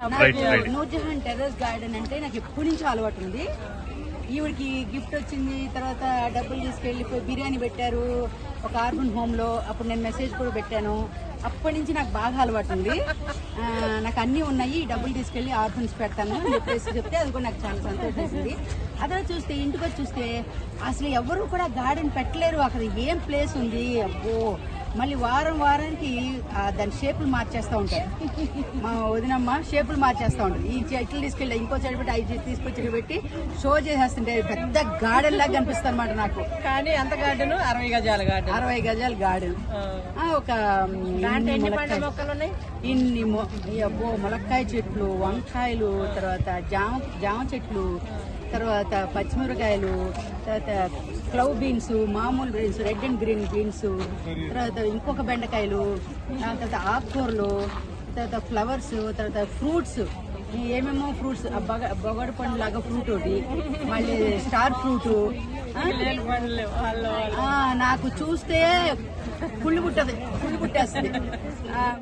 నాకు Nurjahan terrace garden అంటే నాకు ఎప్పటి నుంచో అలవాటు ఉంది. ఈవిడికి గిఫ్ట్ వచ్చింది తర్వాత డబ్బులు తీసుకెళ్ళిపోయి బిర్యానీ పెట్టారు ఒక ఆర్బన్ హోమ్లో అప్పుడు నేను మెసేజ్ కూడా పెట్టాను. అప్పటి నుంచి నాకు బాగా అలవాటు ఉంది. నాకు అన్నీ ఉన్నాయి. డబ్బులు తీసుకెళ్ళి ఆర్ఫన్స్ పెడతాను అని చెప్పేసి చెప్తే అది కూడా నాకు చాలా సంతోషించింది అదే చూస్తే ఇంటికి వచ్చి చూస్తే అసలు ఎవరు కూడా గార్డెన్ పెట్టలేరు. అక్కడ ఏం ప్లేస్ ఉంది? అబ్బో! మళ్ళీ వారం వారానికి దాని షేపులు మార్చేస్తూ ఉంటారు. మా వదినమ్మ షేపులు మార్చేస్తూ ఉంటుంది. ఈ చెట్లు తీసుకెళ్ళి ఇంకో చెట్టు పెట్టి ఐదు తీసుకొచ్చి పెట్టి షో చేసేస్తుంటే పెద్ద గార్డెన్ లాగా కనిపిస్తుంది అనమాట నాకు. కానీ ఎంత గార్డెన్? అరవై గజాల గార్డెన్. అరవై గజాల గార్డెన్. ఒక ఇన్ని అబ్బో ములక్కాయ చెట్లు వంకాయలు తర్వాత జామ జామ చెట్లు తర్వాత పచ్చిమిరకాయలు తర్వాత క్లవ్ బీన్స్ మామూలు beans red and green beans తర్వాత ఇంకొక బెండకాయలు తర్వాత ఆకుకూరలు తర్వాత ఫ్లవర్స్ తర్వాత ఫ్రూట్స్. ఏమేమో ఫ్రూట్స్ బొగడ పండు లాగా ఫ్రూట్ ఒకటి మళ్ళీ స్టార్ ఫ్రూట్. నాకు చూస్తే పుల్లి పుట్టదు పుల్లి పుట్టేస్తుంది.